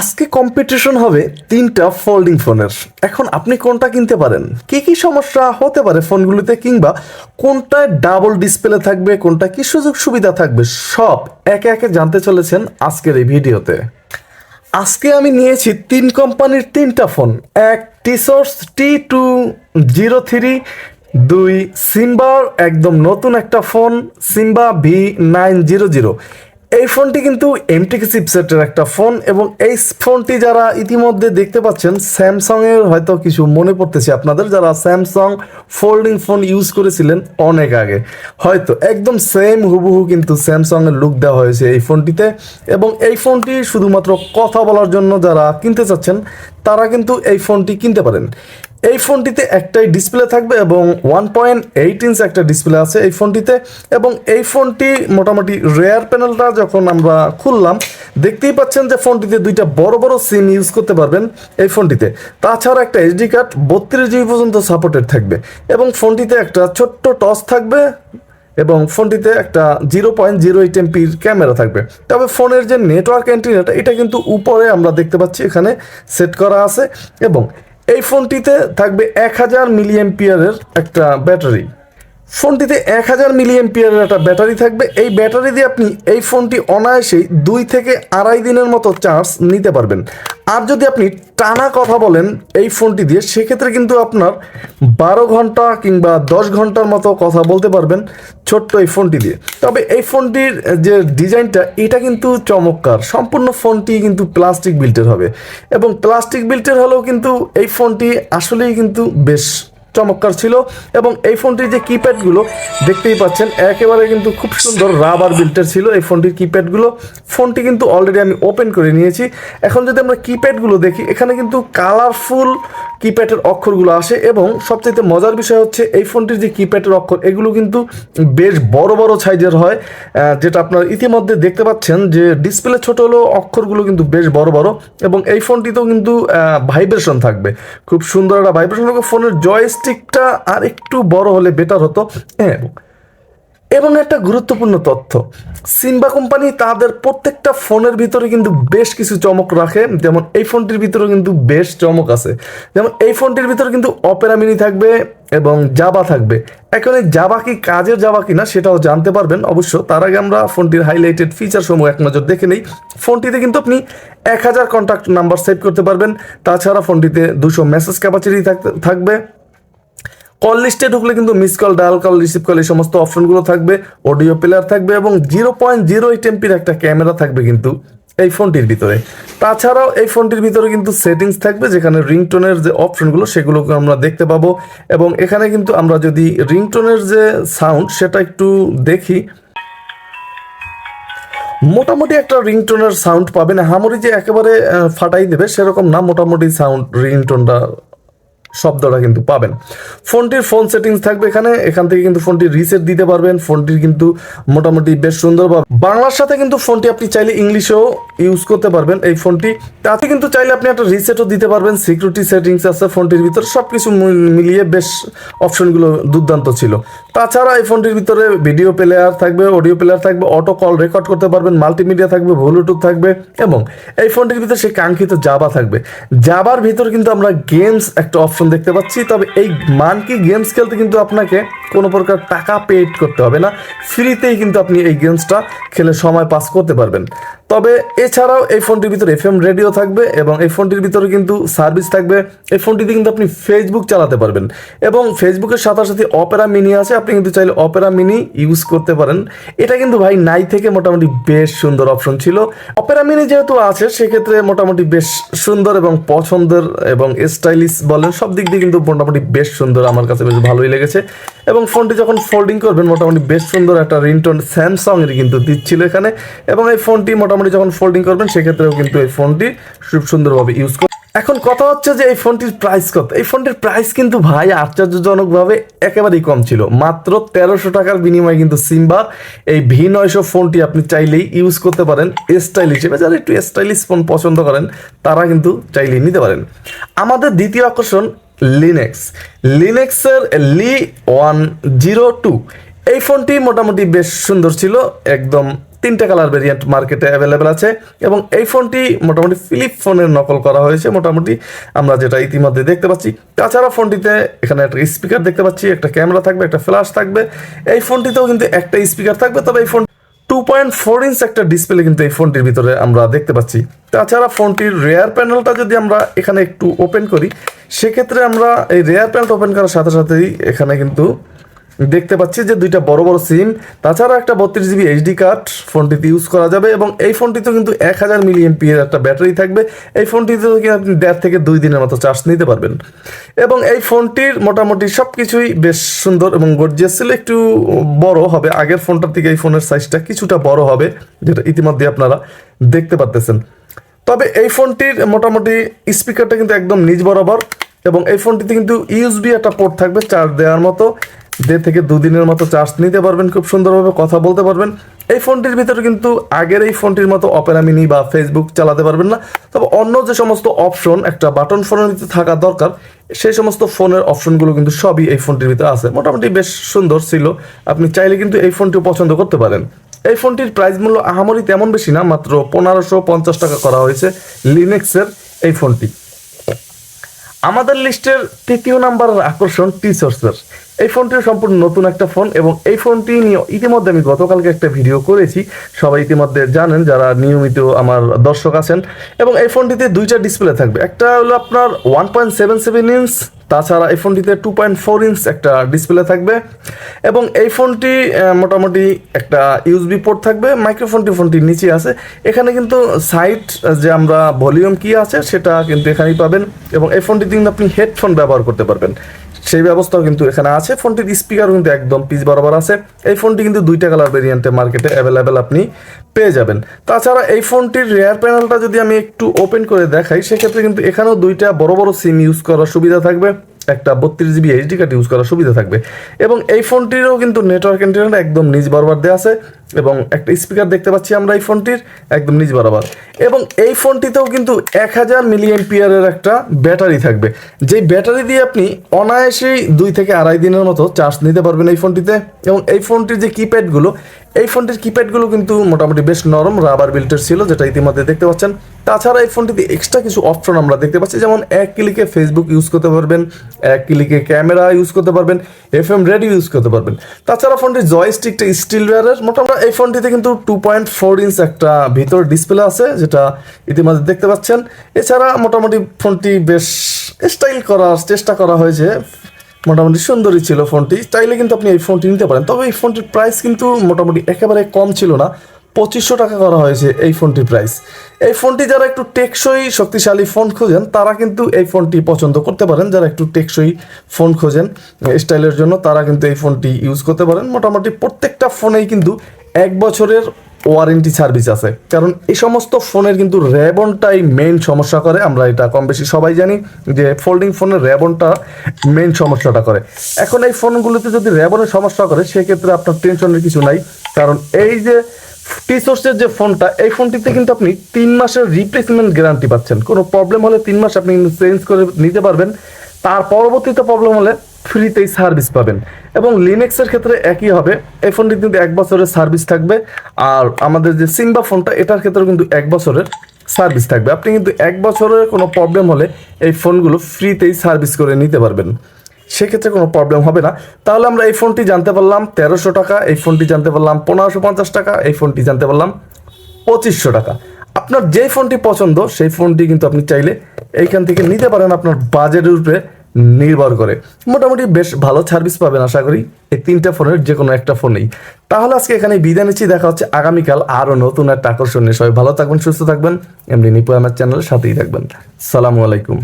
আজকে কম্পিটিশন হবে তিনটা ফোল্ডিং ফোনের এখন আপনি কোনটা কিনতে পারেন? কি কি সমস্যা হতে পারে ফোনগুলিতে কিংবা কোনটায় ডাবল ডিসপ্লে থাকবে, কোনটা কি সুযোগ সুবিধা থাকবে, সব একে একে জানতে চলেছেন আজকের এই ভিডিওতে। আজকে আমি নিয়েছি তিন কোম্পানির তিনটা ফোন এক টিসোর্স টি টু জিরো থ্রি দুই সিম্বার একদম নতুন একটা ফোন সিম্বা ভি নাইন জিরো জিরো এই ফোনটি কিন্তু এমটিকে চিপসেটের একটা ফোন এবং এই ফোনটি যারা ইতিমধ্যে দেখতে পাচ্ছেন স্যামসং এর হয়তো কিছু মনে পড়তেছে আপনাদের, যারা স্যামসং ফোল্ডিং ফোন ইউজ করেছিলেন অনেক আগে। হয়তো একদম সেম হুবহু কিন্তু স্যামসং এর লুক দেওয়া হয়েছে এই ফোনটিতে এবং এই ফোনটি শুধুমাত্র কথা বলার জন্য যারা কিনতে চাচ্ছেন, তারা কিন্তু এই ফোনটি কিনতে পারেন। এই ফোনটিতে একটাই ডিসপ্লে থাকবে এবং ওয়ান পয়েন্ট এইট ইঞ্চ একটা ডিসপ্লে আছে এই ফোনটিতে। এবং এই ফোনটি মোটামুটি রেয়ার প্যানেলটা যখন আমরা খুললাম, দেখতেই পাচ্ছেন যে ফোনটিতে দুইটা বড় বড় সিম ইউজ করতে পারবেন এই ফোনটিতে। তাছাড়া একটা এইচডি কার্ড বত্রিশ জিবি পর্যন্ত সাপোর্টেড থাকবে এবং ফোনটিতে একটা ছোট্ট টস থাকবে এবং ফোনটিতে একটা জিরো পয়েন্ট জিরো এইট এমপির ক্যামেরা থাকবে। তবে ফোনের যে নেটওয়ার্ক অ্যান্টিনাটা এটা কিন্তু উপরে আমরা দেখতে পাচ্ছি, এখানে সেট করা আছে এবং এই ফোনটিতে থাকবে এক হাজার মিলিএমপিয়ারের একটা ব্যাটারি। ফোনটিতে এক হাজার মিলিএমপিয়ারের একটা ব্যাটারি থাকবে। এই ব্যাটারি দিয়ে আপনি এই ফোনটি অনায়াসেই দুই থেকে আড়াই দিনের মতো চার্জ নিতে পারবেন। আর যদি আপনি টানা কথা বলেন এই ফোনটি দিয়ে, সেক্ষেত্রে কিন্তু আপনার বারো ঘণ্টা কিংবা দশ ঘণ্টার মতো কথা বলতে পারবেন ছোট্ট এই ফোনটি দিয়ে। তবে এই ফোনটির যে ডিজাইনটা, এটা কিন্তু চমৎকার। সম্পূর্ণ ফোনটি কিন্তু প্লাস্টিক বিল্টের হবে। এবং প্লাস্টিক বিল্টের হলেও কিন্তু এই ফোনটি আসলেই কিন্তু বেশ চমৎকার ছিল এবং এই ফোনটির যে কিপ্যাডগুলো দেখতেই পাচ্ছেন, একেবারে কিন্তু খুব সুন্দর রাবার বিল্টের ছিল এই ফোনটির কিপ্যাডগুলো ফোনটি কিন্তু অলরেডি আমি ওপেন করে নিয়েছি। এখন যদি আমরা কিপ্যাডগুলো দেখি, এখানে কিন্তু কালারফুল কিপ্যাডের অক্ষরগুলো আসে এবং সবচেয়ে মজার বিষয় হচ্ছে এই ফোনটির যে কিপ্যাডের অক্ষর, এগুলো কিন্তু বেশ বড় বড় সাইজের হয় যেটা আপনারা ইতিমধ্যে দেখতে পাচ্ছেন যে ডিসপ্লে ছোট হলেও অক্ষরগুলো কিন্তু বেশ বড় বড় এবং এই ফোনটিতেও কিন্তু ভাইব্রেশন থাকবে। খুব সুন্দর একটা ভাইব্রেশন থাকবে ফোনের জয়স্টিকটা আর একটু বড় হলে বেটার হতো। হ্যাঁ এবং একটা গুরুত্বপূর্ণ তথ্য। সিম্বা কোম্পানি তাদের প্রত্যেকটা ফোনের ভিতরে কিন্তু বেশ কিছু চমক রাখে। যেমন এই ফোনটির ভিতরে কিন্তু বেশ চমক আছে। যেমন এই ফোনটির ভিতরে কিন্তু অপেরা মিনি থাকবে এবং জাবা থাকবে। এখন এই জাবা কি কাজের জাবা কিনা সেটাও জানতে পারবেন। অবশ্য তার আগে আমরা ফোনটির হাইলাইটেড ফিচার সমূহ এক নজর দেখে নেই। ফোনটিতে কিন্তু আপনি এক হাজার কন্ট্যাক্ট নাম্বার সেভ করতে পারবেন। তাছাড়া ফোনটিতে দুশো মেসেজ ক্যাপাসিটি থাকবে। কল লিস্টে ঢুকলে কিন্তু miss call, dial call, receive call এই সমস্ত অপশনগুলো থাকবে, অডিও প্লেয়ার থাকবে এবং জিরো পয়েন্ট জিরো এইট এমপির একটা ক্যামেরা থাকবে কিন্তু এই ফোনটির ভিতরে। তাছাড়াও এই ফোনটির ভিতরে কিন্তু সেটিংস থাকবে যেখানে রিংটোনের যে অপশনগুলো সেগুলোকে আমরা দেখতে পাবো এবং এখানে কিন্তু আমরা যদি রিংটোনের যে সাউন্ড সেটা একটু দেখি। মোটামুটি একটা রিংটোনের সাউন্ড পাবেন হামরি যে একেবারে ফাটাই দেবে সেরকম না, মোটামুটি সাউন্ড রিংটোনটা শব্দটা কিন্তু পাবেন। ফোনটির ফোন সেটিংস থাকবে এখানে, এখান থেকে কিন্তু ফোনটি রিসেট দিতে পারবেন। ফোনটির কিন্তু মোটামুটি বেশ সুন্দর বাংলার সাথে কিন্তু ফোনটি আপনি চাইলে ইংলিশেও ইউজ করতে পারবেন এই ফোনটি তাতে কিন্তু চাইলে আপনি একটা রিসেটও দিতে পারবেন। সিকিউরিটি সেটিংস আছে ফোনটির ভিতরে সব কিছু মিলিয়ে বেশ অপশনগুলো দুর্দান্ত ছিল। তাছাড়া এই ফোনটির ভিতরে ভিডিও প্লেয়ার থাকবে অডিও প্লেয়ার থাকবে অটো কল রেকর্ড করতে পারবেন মাল্টিমিডিয়া থাকবে ব্লুটুথ থাকবে এবং এই ফোনটির ভিতরে সেই কাঙ্ক্ষিত জাবা থাকবে। জাবার ভিতর কিন্তু আমরা গেমস একটা অপশন দেখতে পাচ্ছি। তবে এই মানকি গেমস খেলতে কিন্তু আপনাকে কোনো প্রকার টাকা পেড করতে হবে না। ফ্রিতেই কিন্তু আপনি এই গেমসটা খেলে সময় পাস করতে পারবেন। তবে এছাড়াও এই ফোনটির ভিতরে এফ এম রেডিও থাকবে এবং এই ফোনটির ভিতরে কিন্তু সার্ভিস থাকবে। এই ফোনটিতে কিন্তু আপনি ফেসবুক চালাতে পারবেন এবং ফেসবুকের সাথে সাথে অপেরা মিনি আছে। আপনি কিন্তু চাইলে অপেরা মিনি ইউজ করতে পারেন। এটা কিন্তু ভাই নাই থেকে মোটামুটি বেশ সুন্দর অপশন ছিল। অপেরা মিনি যেহেতু আছে, সেক্ষেত্রে মোটামুটি বেশ সুন্দর এবং পছন্দের এবং স্টাইলিশ বলেন, সব দিক দিয়ে কিন্তু মোটামুটি বেশ সুন্দর, আমার কাছে বেশ ভালোই লেগেছে। এবং ফোনটি যখন ফোল্ডিং করবেন, মোটামুটি বেশ সুন্দর একটা রিংটোন স্যামসং এর কিন্তু দিচ্ছিল এখানে। এবং এই ফোনটি মোটামুটি যখন ফোল্ডিং করবেন, সেক্ষেত্রেও কিন্তু এই ফোনটি খুব সুন্দরভাবে ইউজ এখন কথা হচ্ছে যে এই ফোনটির প্রাইস কত? এই ফোনটির প্রাইস কিন্তু ভাই আশ্চর্যজনকভাবে একেবারেই কম ছিল। মাত্র তেরোশো টাকার বিনিময়ে কিন্তু সিম্বা এই ভি নয়শো ফোনটি আপনি চাইলেই ইউজ করতে পারেন স্টাইল হিসেবে। যারা একটু স্টাইলিশ ফোন পছন্দ করেন, তারা কিন্তু চাইলেই নিতে পারেন। আমাদের দ্বিতীয় আকর্ষণ লিনেক্স লিনেক্সের লি ওয়ান জিরো টু এই ফোনটি মোটামুটি বেশ সুন্দর ছিল। একদম তিনটা কালার ভেরিয়েন্ট মার্কেটে অ্যাভেলেবেল আছে এবং এই ফোনটি মোটামুটি ফিলিপ ফোনের নকল করা হয়েছে মোটামুটি। আমরা যেটা ইতিমধ্যে দেখতে পাচ্ছি। তাছাড়া ফোনটিতে এখানে একটা স্পিকার দেখতে পাচ্ছি। একটা ক্যামেরা থাকবে, একটা ফ্ল্যাশ থাকবে। এই ফোনটিতেও কিন্তু একটা স্পিকার থাকবে, তবে এই phone two point four inch একটা ডিসপ্লে কিন্তু এই ফোনটির ভিতরে আমরা দেখতে পাচ্ছি। তাছাড়া ফোনটির রেয়ার প্যানেলটা যদি আমরা এখানে একটু ওপেন করি, সেক্ষেত্রে আমরা এই রেয়ার প্যানেলটা ওপেন করার সাথে সাথেই এখানে কিন্তু দেখতে পাচ্ছি যে দুইটা বড় বড় সিম তাছাড়া একটা বত্রিশ জিবি এইচডি কার্ড ফোনটিতে ইউজ করা যাবে এবং এই ফোনটিতে কিন্তু এক হাজার মিলিয়ন পিএর একটা ব্যাটারি থাকবে। এই ফোনটিতে আপনি দেড় থেকে দুই দিনের মতো চার্জ নিতে পারবেন। এবং এই ফোনটির মোটামুটি সব কিছুই বেশ সুন্দর এবং গর্জিয়াস ছিল একটু বড় হবে, আগের ফোনটার থেকে এই ফোনের সাইজটা কিছুটা বড় হবে, যেটা ইতিমধ্যে আপনারা দেখতে পারতেছেন। তবে এই ফোনটির মোটামুটি স্পিকারটা কিন্তু একদম নিজ বরাবর এবং এই ফোনটিতে কিন্তু ইউএসবি একটা পোর্ট থাকবে চার্জ দেওয়ার মতো। দেড় থেকে দুদিনের মতো চার্জ নিতে পারবেন, খুব সুন্দরভাবে কথা বলতে পারবেন। এই ফোনটির ভিতরে কিন্তু আগের এই ফোনটির মতো অপেরা মিনি বা ফেসবুক চালাতে পারবেন না। তবে অন্য যে সমস্ত অপশন একটা বাটন ফোনের ভিতরে থাকা দরকার, সেই সমস্ত ফোনের অপশনগুলো কিন্তু সবই এই ফোনটির ভিতরে আছে। মোটামুটি বেশ সুন্দর ছিল। আপনি চাইলে কিন্তু এই ফোনটিও পছন্দ করতে পারেন। এই ফোনটির প্রাইস মূল্য আহামরি তেমন বেশি না, মাত্র পনেরোশো পঞ্চাশ টাকা করা হয়েছে লিনেক্সের এই ফোনটি আমাদের লিস্টের তৃতীয় নাম্বারের আকর্ষণ টি সোর্সের এই ফোনটি সম্পূর্ণ নতুন একটা ফোন এবং এই ফোনটি নিয়ে ইতিমধ্যে আমি গতকালকে একটা ভিডিও করেছি। সবাই ইতিমধ্যে জানেন যারা নিয়মিত আমার দর্শক আছেন এবং এই ফোনটিতে দুইটা ডিসপ্লে থাকবে। একটা হলো আপনার one point seven seven inch তাছাড়া এই ফোনটিতে টু পয়েন্ট ফোর ইঞ্চ একটা ডিসপ্লে থাকবে এবং এই ফোনটি মোটামুটি একটা ইউএসবি পোর্ট থাকবে। মাইক্রোফোনটি ফোনটির নিচে আছে। এখানে কিন্তু সাইট যে আমরা ভলিউম কি আছে সেটা কিন্তু এখানেই পাবেন এবং এই ফোনটিতে কিন্তু আপনি হেডফোন ব্যবহার করতে পারবেন। সেই ব্যবস্থাও কিন্তু এখানে আছে। ফোনটির স্পিকার কিন্তু একদম পিচ বরাবর আছে। এই ফোনটি কিন্তু দুইটা কালার ভেরিয়েন্টে মার্কেটে অ্যাভেলেবেল আপনি পেয়ে যাবেন। তাছাড়া এই ফোনটির রেয়ার প্যানেলটা যদি আমি একটু ওপেন করে দেখাই, সেক্ষেত্রে কিন্তু এখানেও দুইটা বড় বড় সিম ইউজ করার সুবিধা থাকবে। একটা বত্রিশ জিবি এইচডি কার্ড ইউজ করার সুবিধা থাকবে। এবং এই ফোনটিরও কিন্তু নেটওয়ার্ক ইন্টারনেট একদম নিজ বরাবর দেওয়া আছে। এবং একটা স্পিকার দেখতে পাচ্ছি আমরা এই ফোনটির, একদম নিজ বরাবর। এবং এই ফোনটিতেও কিন্তু এক হাজার মিলিয়ন পিয়ারের একটা ব্যাটারি থাকবে। যেই ব্যাটারি দিয়ে আপনি অনায়াসেই দুই থেকে আড়াই দিনের মতো চার্জ নিতে পারবেন এই ফোনটিতে। এবং এই ফোনটির যে কিপ্যাডগুলো, এই ফোনটির কিপ্যাডগুলো কিন্তু মোটামুটি বেশ নরম রাবার বিল্টের ছিল, যেটা ইতিমধ্যে দেখতে পাচ্ছেন। তাছাড়া এই ফোনটিতে এক্সট্রা কিছু অপশন আমরা দেখতে পাচ্ছি, যেমন এক ক্লিকে ফেসবুক ইউজ করতে পারবেন, এক ক্লিকে ক্যামেরা ইউজ করতে পারবেন এফ এম রেডিও ইউজ করতে পারবেন। তাছাড়া ফোনটির জয়স্টিকটা স্টিল ওয়ারের মোটামুটি এই ফোনটিতে কিন্তু টু পয়েন্ট ফোর ইঞ্চ একটা ভিতর ডিসপ্লে আছে, যেটা ইতিমধ্যে দেখতে পাচ্ছেন। এছাড়া মোটামুটি ফোনটি বেশ স্টাইল করার চেষ্টা করা হয়েছে। মোটামুটি সুন্দরই ছিল ফোনটি। চাইলে কিন্তু আপনি এই ফোনটি নিতে পারেন। তবে এই ফোনটির প্রাইস কিন্তু মোটামুটি একেবারে কম ছিল না। পঁচিশশো টাকা করা হয়েছে এই ফোনটির প্রাইস এই ফোনটি যারা একটু টেকসই, শক্তিশালী ফোন খোঁজেন, তারা কিন্তু এই ফোনটি পছন্দ করতে পারেন। যারা একটু টেকসই ফোন খোঁজেন স্টাইলের জন্য, তারা কিন্তু এই ফোনটি ইউজ করতে পারেন। মোটামুটি প্রত্যেকটা ফোনেই কিন্তু এক বছরের ওয়ারেন্টি সার্ভিস আছে। কারণ এই সমস্ত ফোনের কিন্তু র্যাবনটাই মেইন সমস্যা করে। আমরা এটা কম বেশি সবাই জানি যে ফোল্ডিং ফোনের র্যাবনটা মেইন সমস্যাটা করে। এখন এই ফোনগুলোতে যদি র্যাবনের সমস্যা করে, সেক্ষেত্রে আপনার টেনশনের কিছু নাই। কারণ এই যে টি সোর্সের যে ফোনটা এই ফোনটিতে কিন্তু আপনি তিন মাসের রিপ্লেসমেন্ট গ্যারান্টি পাচ্ছেন। কোনো প্রবলেম হলে তিন মাস আপনি চেঞ্জ করে নিতে পারবেন। তার পরবর্তীতে প্রবলেম হলে ফ্রিতেই সার্ভিস পাবেন। এবং লিনেক্সের ক্ষেত্রে একই হবে। এই ফোনটি কিন্তু এক বছরের সার্ভিস থাকবে। আর আমাদের যে সিম্বা ফোনটা এটার ক্ষেত্রে কিন্তু এক বছরের সার্ভিস থাকবে। আপনি কিন্তু এক বছরের কোনো প্রবলেম হলে এই ফোনগুলো ফ্রিতেই সার্ভিস করে নিতে পারবেন। সেক্ষেত্রে কোনো প্রবলেম হবে না। তাহলে আমরা এই ফোনটি জানতে পারলাম তেরোশো টাকা, এই ফোনটি জানতে পারলাম পনেরোশো পঞ্চাশ টাকা, এই ফোনটি জানতে পারলাম পঁচিশশো টাকা। আপনার যেই ফোনটি পছন্দ, সেই ফোনটি কিন্তু আপনি চাইলে এইখান থেকে নিতে পারেন আপনার বাজেটের উপরে। নির্ভর করে। মোটামুটি বেশ ভালো সার্ভিস পাবেন আশা করি এই তিনটা ফোনের যে কোনো একটা ফোনেই। তাহলে আজকে এখানে বিদায় নিচ্ছি, দেখা হচ্ছে আগামীকাল আরও নতুন একটা আকর্ষণীয় সবাই ভালো থাকবেন, সুস্থ থাকবেন, এমনি নিপু আমার চ্যানেলের সাথেই থাকবেন। সালামু আলাইকুম।